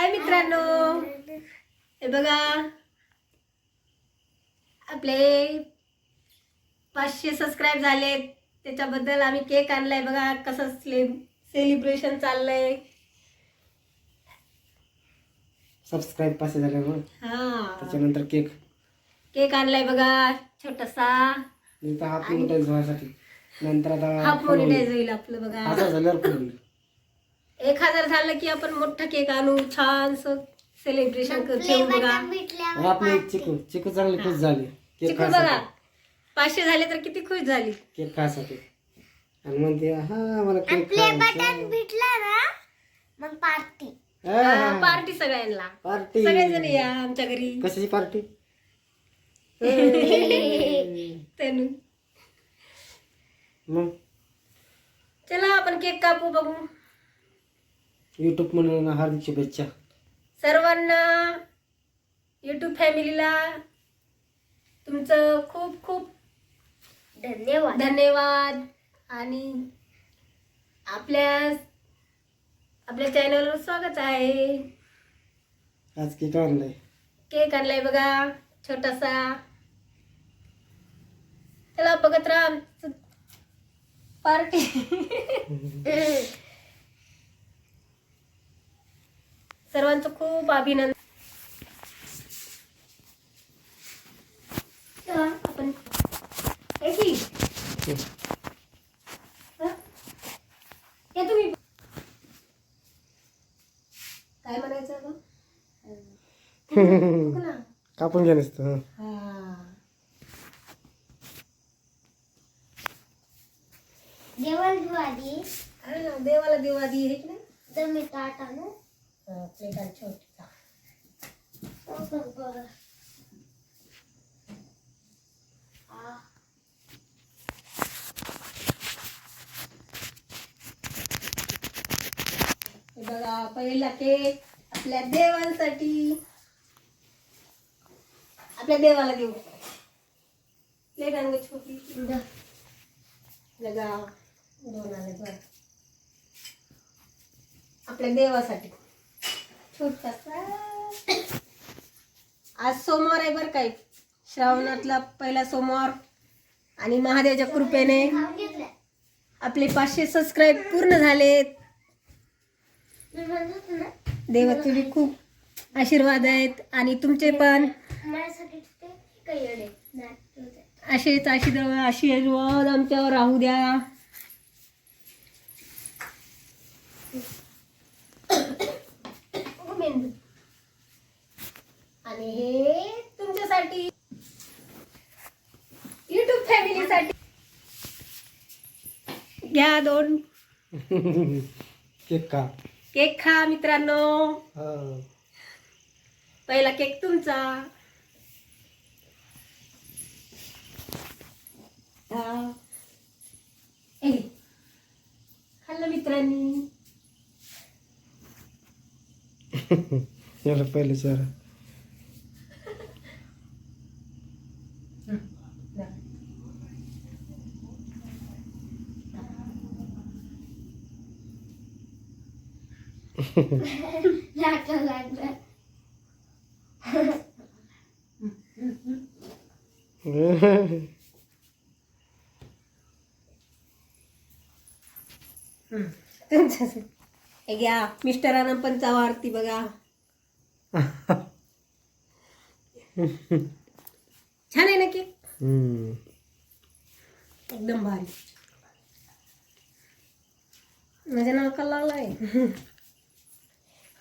हाय मित्रांनो. हे बघा. आपले पाचशे सबस्क्राईब झाले त्याच्याबद्दल आम्ही केक आणलाय बघा. कसं स्ले सेलिब्रेशन चाललंय. सबस्क्राईब पासे झाले मग हा. त्याच्यानंतर केक केक आणलाय बघा. छोटासा. नंतर हाफ मोनिटाईज व्हायसाठी. नंतर हा आता होईल आपलं बघा. झाल्यावर. एक हजार झालं की आपण मोठा केक आणू छान सेलिब्रेशन ठेवू बघा आणि आपली एक चिकू चिकू चांगली खुश झाली. केक चिकू बघा खायसाठी पाचशे झाले तर किती खुश झाली? केक खायसाठी. आणि म्हणते हा मला केक खायचा भेटला ना मग पार्टी. पार्टी सगळ्यांना. पार्टी. सगळेजण या आमच्या घरी. कशाची पार्टी? तनु. मग? चला आपण केक कापू बघू. युट्यूब म्हणून हार्दिक शुभेच्छा सर्वांना युट्यूब फॅमिलीला तुमचं खूप खूप धन्यवाद. धन्यवाद. आणि आपल्या आपल्या चॅनलवर स्वागत आहे. आज केक आणलाय. केक आणलाय बघा छोटासा. चला बघत राहा आमचं पार्टी सर्वांचं खूप अभिनंदन. आपण हे की हं? या तुम्ही. काय म्हणायचं कापून घ्या नसतं हा. अरे ना, देवाला देवा दी हे की नाही? तर मी ताट आणू. प्लेट आणि छोटीचा हो, बरं. बघा पहिला केक आपल्या देवांसाठी. आपल्या देवाला देऊ प्लेट आणि छोटी बघा दोन आले बघ आपल्या देवासाठी. आज सोमवार आहे बरं काय श्रावणातला पहिला सोमवार. आणि महादेवाच्या कृपेने आपले पाचशे सबस्क्राईब पूर्ण झालेत. देवाचे बी खूप आशीर्वाद आहेत. आणि तुमचे पण. तुझं. असेच आशीर्वाद आशीर्वाद आमच्यावर राहू द्या मेंदू. आणि हे तुमच्यासाठी युट्यूब फॅमिलीसाठी घ्या दोन. केक खा. केक खा मित्रांनो. पहिला केक तुमचा. खाल्लं मित्रांनी. याला पहिले सर. लागलं लागलं तुमच्यासाठी. घ्या मिस्टरांना पण चावा आरती बघा. छान आहे ना की एकदम भारी. माझ्या नाकाला लागलाय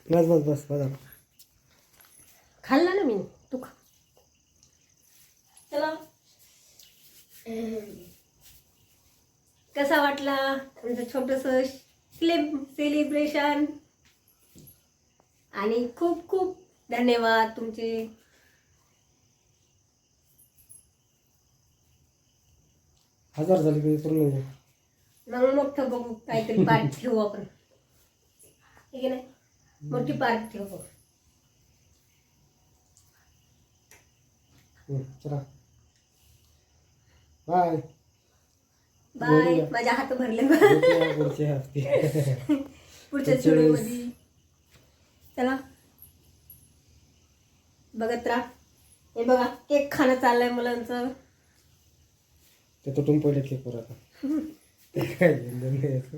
बस बस बस बघा खाल्ला ना मी. तू खा. चला. कसा वाटला आमचं छोटस सेलिब्रेशन आणि खूप खूप धन्यवाद तुमचे. हजार झाले की पूर्ण. मग मोठं बघू काहीतरी पार्टी ठेवू आपण. ठीक आहे ना? मोठी पार्टी ठेवू हम्म, चला. बाय. बाय. माझ्या हात भरले भेटूया पुढच्या हफ्ते. पुढच्या चला. बघत राहा. हे बघा केक खाणं चाललंय मुलांचं. ते तुटून पडले केकवर आता ते काय घेणं देणं नाही याचं.